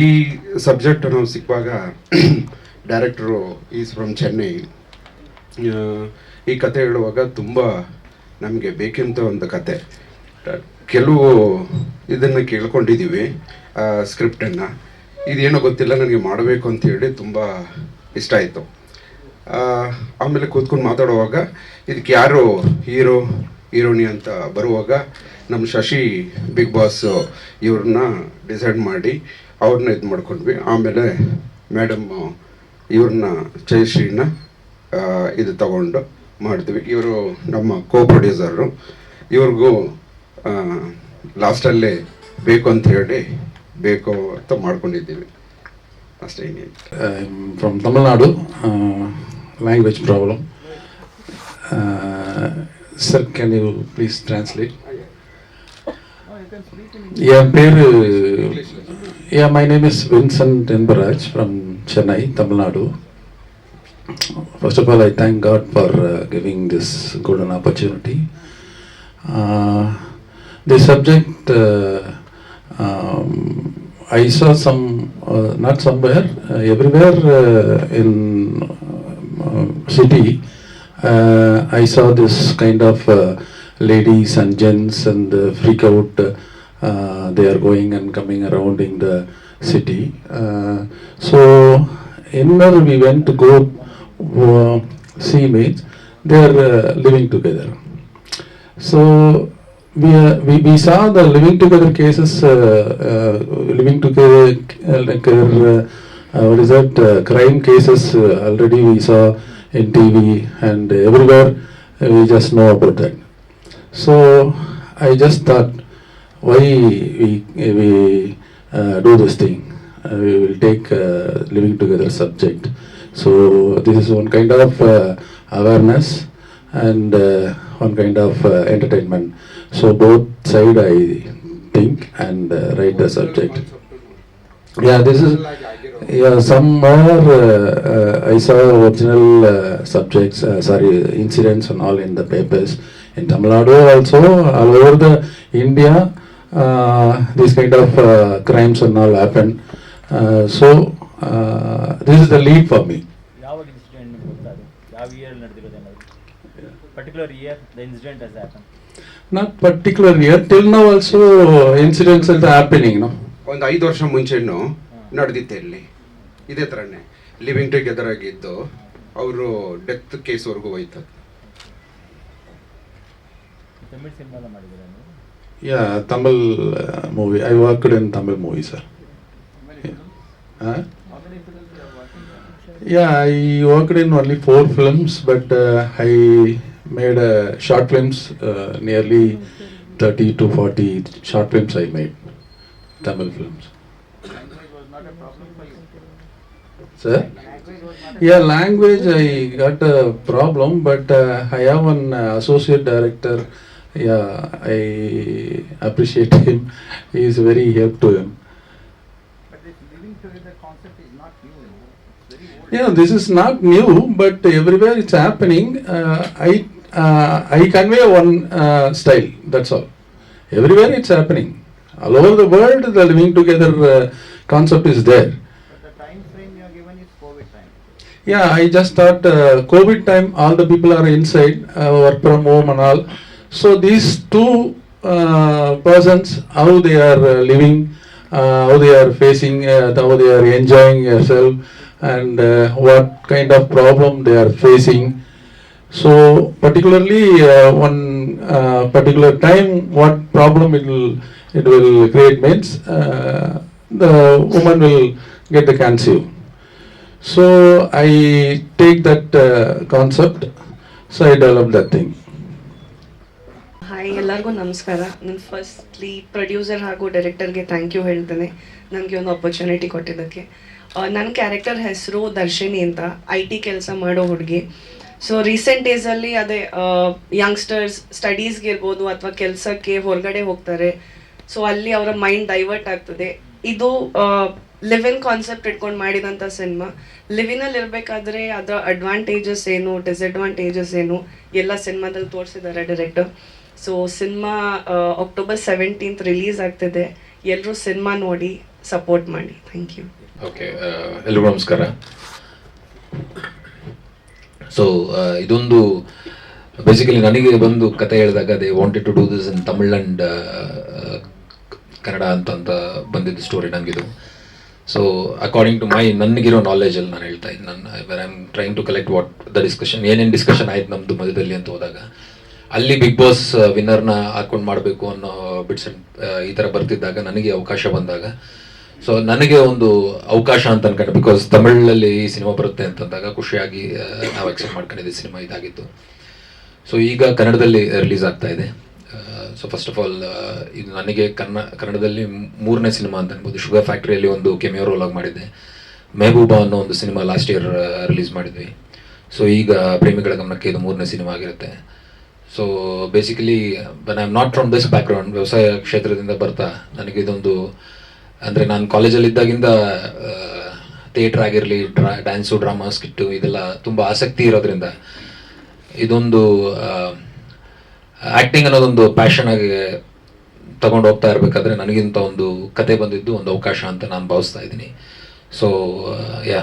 ಈ ಸಬ್ಜೆಕ್ಟ್ ನಾವು ಸಿಕ್ಕುವಾಗ ಡೈರೆಕ್ಟ್ರು is from Chennai. ಈ ಕತೆ ಹೇಳುವಾಗ ತುಂಬ ನಮಗೆ ಬೇಕಿಂತ ಒಂದು ಕತೆ. ಕೆಲವು ಇದನ್ನು ಕೇಳ್ಕೊಂಡಿದ್ದೀವಿ ಸ್ಕ್ರಿಪ್ಟನ್ನು ಇದೇನೋ ಗೊತ್ತಿಲ್ಲ, ನನಗೆ ಮಾಡಬೇಕು ಅಂತ ಹೇಳಿ ತುಂಬ ಇಷ್ಟ ಆಯಿತು. ಆಮೇಲೆ ಕೂತ್ಕೊಂಡು ಮಾತಾಡುವಾಗ, ಇದಕ್ಕೆ ಯಾರು ಹೀರೋ, ಹೀರೋಣಿ ಅಂತ ಬರುವಾಗ ನಮ್ಮ ಶಶಿ ಬಿಗ್ ಬಾಸ್ ಇವ್ರನ್ನ ಡಿಸೈಡ್ ಮಾಡಿ ಅವ್ರನ್ನ ಇದು ಮಾಡ್ಕೊಂಡ್ವಿ. ಆಮೇಲೆ ಮೇಡಮ್ ಇವ್ರನ್ನ ಜಯಶ್ರೀನ ಇದು ತಗೊಂಡು ಮಾಡಿದ್ವಿ. ಇವರು ನಮ್ಮ ಕೋ ಪ್ರೊಡ್ಯೂಸರು ಇವ್ರಿಗೂ ಲಾಸ್ಟಲ್ಲೇ ಬೇಕು ಅಂತ ಹೇಳಿ ಬೇಕು ಅಂತ ಮಾಡ್ಕೊಂಡಿದ್ದೀವಿ. ಅಷ್ಟೇ from Tamil Nadu language problem sir can you please Uh, Yeah, uh, yeah, my name is Vincent Inbaraj from Chennai, Tamil Nadu. First of all, I thank God for uh, giving this golden opportunity. Uh, the subject, um, I saw some, not somewhere, everywhere in city, I saw this kind of uh, ladies and gents and freak out uh, they are going and coming around in the city. Uh, so, anywhere we went to go uh, see mates, they are living together. So we, uh, we we saw the living together cases, uh, uh, living together like uh, uh, what is that uh, crime cases uh, already we saw in TV and everywhere uh, we just know about that. So I just thought, why we we uh, do this thing? Uh, we will take uh, living together subject. So this is one kind of uh, awareness and uh, one kind of uh, entertainment. So both side I think and uh, write the subject. Yeah, this is yeah. Some more uh, uh, I saw original uh, subjects, uh, sorry, incidents and all in the papers in Tamil Nadu also all over the India. Uh, these kind of uh, crimes and all happen. Uh, so uh, this is the lead for me. ಯಾವಾಗ incident ಗೊತ್ತಾದು ಯಾವ year ನಡೆದಿರೋದೇನಾದ್ರು particular year the incident has happen Not particular year till now also incidents are happening. No. ಒಂದು ಐದು ವರ್ಷ ಮುಂಚೆನೂ ನಡೆದಿತ್ತೆ ಇಲ್ಲಿ ಇದೇ ಥರನೇ ಲಿವಿಂಗ್ ಟುಗೆದರ್ ಆಗಿದ್ದು ಅವರು ಡೆತ್ ಕೇಸ್ವರೆಗೂ ಹೋಯ್ತು ತಮಿಳ್ ಸಿನಿಮಾ ಮಾಡಿದ್ದೀರಾ Yeah, Tamil uh, movie. I worked in Tamil movie, sir. Huh? Yeah, I worked in only four films, but uh, I made uh, short films, uh, nearly 30 to 40 short films I made, Tamil films. Language was not a problem? Sir? Language was not a problem. Yeah, language I got a problem, but uh, I have an uh, associate director. Yeah, I appreciate him. He is very help to him. But this living together concept is not new. you know. It's very old. Yeah, this is not new, but everywhere it's happening. Uh, I uh, I convey one uh, style. That's all. Everywhere it's happening. All over the world, the living together uh, concept is there. But the time frame you are given is COVID time. Yeah, I just thought uh, COVID time, all the people are inside, uh, work from home and all. So these two uh, persons, how they are uh, living, uh, how they are facing, uh, how they are enjoying yourself, and uh, what kind of problem they are facing. So particularly uh, one uh, particular time, what problem it will it will create means uh, the woman will get the cancer. So I take that uh, concept, so I develop that thing. ಎಲ್ಲರಿಗೂ ನಮಸ್ಕಾರ. ನಾನು firstly producer ಹಾಗೂ ಡೈರೆಕ್ಟರ್ಗೆ thank you ಹೇಳ್ತೇನೆ. ನನಗೆ ಒಂದು opportunity ಕೊಟ್ಟಿದ್ದಕ್ಕೆ. ನನ್ನ character ಹೆಸರು ದರ್ಶಿನಿ ಅಂತ ಐ ಟಿ ಕೆಲಸ ಮಾಡೋ ಹುಡುಗಿ. ಸೊ ರೀಸೆಂಟ್ ಡೇಸಲ್ಲಿ ಅದೇ ಯಂಗ್ಸ್ಟರ್ಸ್ ಸ್ಟಡೀಸ್ಗೆ ಇರ್ಬೋದು ಅಥವಾ ಕೆಲಸಕ್ಕೆ ಹೊರಗಡೆ ಹೋಗ್ತಾರೆ. ಸೊ ಅಲ್ಲಿ ಅವರ ಮೈಂಡ್ ಡೈವರ್ಟ್ ಆಗ್ತದೆ. ಇದು ಲಿವ್ ಇನ್ ಕಾನ್ಸೆಪ್ಟ್ ಇಟ್ಕೊಂಡು ಮಾಡಿದಂಥ ಸಿನಿಮಾ ಲಿವಿನಲ್ಲಿ ಇರಬೇಕಾದ್ರೆ ಅದರ ಅಡ್ವಾಂಟೇಜಸ್ ಏನು ಡಿಸ್ಅಡ್ವಾಂಟೇಜಸ್ ಏನು, ಎಲ್ಲ ಸಿನಿಮಾದಲ್ಲಿ ತೋರಿಸಿದ್ದಾರೆ director so cinema October seventeenth release ಆಗ್ತಿದೆ. ಎಲ್ಲರೂ ಸಿನಿಮಾ ನೋಡಿ ಸಪೋರ್ಟ್ ಮಾಡಿ. ಥ್ಯಾಂಕ್ ಯು ಓಕೆ ಎಲ್ಲರೂ ನಮಸ್ಕಾರ. ಸೊ ಇದೊಂದು ಬೇಸಿಕಲಿ ನನಗೆ ಬಂದು ಕತೆ ಹೇಳಿದಾಗ they wanted to do this in Tamil and Kannada ಅಂತ ಅಂತ ಬಂದಿದ್ದು ಸ್ಟೋರಿ ನನಗಿದು ಸೊ ಅಕಾರ್ಡಿಂಗ್ ಟು ಮೈ ನನಗಿರೋ ನಾಲೆಜಲ್ಲಿ ನಾನು ಹೇಳ್ತಾ ಇದ್ದೀನಿ ನನ್ನ I am trying to collect what the discussion ಏನೇನು ಡಿಸ್ಕಷನ್ ಆಯ್ತು ನಮ್ಮದು ಮಧ್ಯದಲ್ಲಿ ಅಂತ ಹೋದಾಗ ಅಲ್ಲಿ ಬಿಗ್ ಬಾಸ್ ವಿನ್ನರ್ನ ಹಾಕೊಂಡು ಮಾಡಬೇಕು ಅನ್ನೋ ಬಿಟ್ಸ್ ಈ ಥರ ಬರ್ತಿದ್ದಾಗ ನನಗೆ ಅವಕಾಶ ಬಂದಾಗ. ಸೊ ನನಗೆ ಒಂದು ಅವಕಾಶ ಅಂತ ಅನ್ಕೊಂಡೆ ಬಿಕಾಸ್ ತಮಿಳಲ್ಲಿ ಈ ಸಿನಿಮಾ ಬರುತ್ತೆ ಅಂತಂದಾಗ ಖುಷಿಯಾಗಿ ನಾವು ಎಕ್ಸೆಪ್ಟ್ ಮಾಡ್ಕೊಂಡಿದ್ದೆ ಸಿನಿಮಾ ಇದಾಗಿತ್ತು. ಸೊ ಈಗ ಕನ್ನಡದಲ್ಲಿ ರಿಲೀಸ್ ಆಗ್ತಾ ಇದೆ. ಸೊ ಫಸ್ಟ್ ಆಫ್ ಆಲ್ ಇದು ನನಗೆ ಕನ್ನ, ಕನ್ನಡದಲ್ಲಿ ಮೂರನೇ ಸಿನಿಮಾ ಅಂತ ಅನ್ಬೋದು. ಶುಗರ್ ಫ್ಯಾಕ್ಟ್ರಿಯಲ್ಲಿ ಒಂದು ಕೆಮಿಯೋ ರೋಲ್ ಆಗಿ ಮಾಡಿದ್ದೆ. ಮೆಹಬೂಬಾ ಅನ್ನೋ ಒಂದು ಸಿನಿಮಾ ಲಾಸ್ಟ್ ಇಯರ್ ರಿಲೀಸ್ ಮಾಡಿದ್ವಿ. ಸೊ ಈಗ ಪ್ರೇಮಿಗಳ ಗಮನಕ್ಕೆ ಇದು ಮೂರನೇ ಸಿನಿಮಾ ಆಗಿರುತ್ತೆ. So basically I am not from this background ವ್ಯವಸಾಯ ಕ್ಷೇತ್ರದಿಂದ ಬರ್ತಾ, ನನಗೆ ಇದೊಂದು, ಅಂದರೆ ನಾನು ಕಾಲೇಜಲ್ಲಿದ್ದಾಗಿಂದ ಥಿಯೇಟ್ರ್ ಆಗಿರಲಿ ಡ್ರಾ ಡ್ಯಾನ್ಸು ಡ್ರಾಮಾ ಸ್ಕಿಟ್ಟು ಇದೆಲ್ಲ ತುಂಬ ಆಸಕ್ತಿ ಇರೋದ್ರಿಂದ, ಇದೊಂದು ಆ್ಯಕ್ಟಿಂಗ್ ಅನ್ನೋದೊಂದು ಪ್ಯಾಷನ್ ಆಗಿ ತಗೊಂಡು ಹೋಗ್ತಾ ಇರಬೇಕಾದ್ರೆ ನನಗಿಂತ ಒಂದು ಕತೆ ಬಂದಿದ್ದು ಒಂದು ಅವಕಾಶ ಅಂತ ನಾನು ಭಾವಿಸ್ತಾ ಇದ್ದೀನಿ. So yeah